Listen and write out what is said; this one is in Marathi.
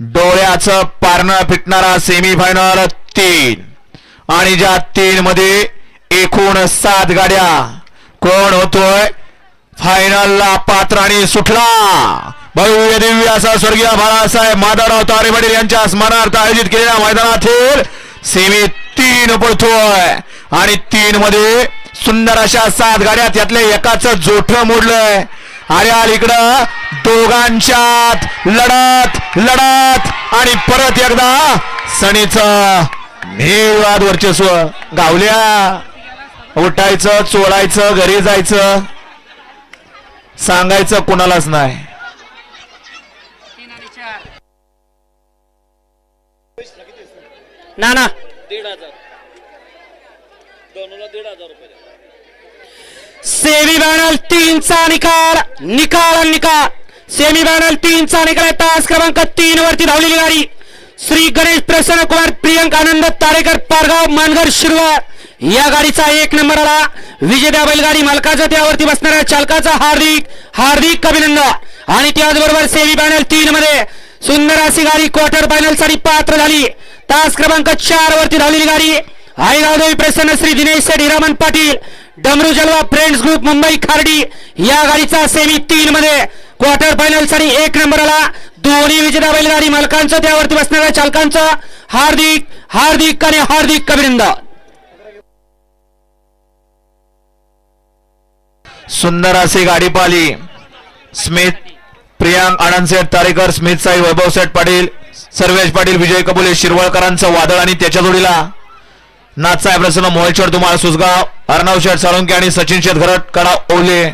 डोळ्याचं पारणं फिटणारा सेमीफायनल तीन. आणि ज्या तीन मध्ये एकूण सात गाड्या. कोण होतोय? फायनलला पात्र आणि सुटला. भव्य दिव्य असा स्वर्गीय बाळासाहेब माधवराव तारेवडील यांच्या स्मरणार्थ आयोजित केलेल्या मैदानातील सेमी तीन पडतोय आणि तीन मध्ये सुंदर अशा सात गाड्या त्यातल्या एकाच जोठ मोडलंय. अरे इकडं. दोघांच्यात लढत लढत आणि परत एकदा सणीचं निर्वाद वर्चस्व. गावल्या उठायचं चोळायचं घरी जायचं. सांगायचं कुणालाच नाही. ना ना सेवी बॅनल तीनचा निकाल निकाल आणि निकाल सेमी फायनल तीनचा निकाल तास क्रमांक तीन वरती धावलेली गाडी. श्री गणेश प्रसन्न कुमार प्रियंक आनंद तारेकर पारगाव मानघर शिरवार. या गाडीचा एक नंबर आला. विजेत्या बैलगाडी मालकाचा त्यावरती बसणाऱ्या चालकाचा हार्दिक हार्दिक अभिनंदन. आणि त्याचबरोबर सेमी फायनल तीन मध्ये सुंदर अशी गाडी क्वार्टर फायनलसाठी पात्र झाली. तास क्रमांक चार वरती धावलेली गाडी. आई गावदेवी प्रसन्न श्री दिनेश शेठ हिरामन पाटील डमरू जलवा फ्रेंड्स ग्रुप मुंबई खार्डी. या गाडीचा सेमी तीन मध्ये क्वार्टर फायनलसाठी एक नंबर आला. दोन्ही विजेता बैलगाडी मालकांचं त्यावरती बसणाऱ्या चालकांचं. हार्दिक हार्दिक आणि हार्दिक अभिनंदन. सुंदर अशी गाडी पाली स्मिथ प्रियांक आनंदसेठ तारेकर स्मिथ साई वैभव सेठ पाटील सर्वेश पाटील विजय कबुले शिरवळकरांचं वादळ आणि त्याच्या जोडीला. नाथसाहेब प्रसन्न मोहेश्वर तुम्हाला सुसगाव अर्णव शेठ साळुंके आणि सचिन शेठ घरट कडा ओले.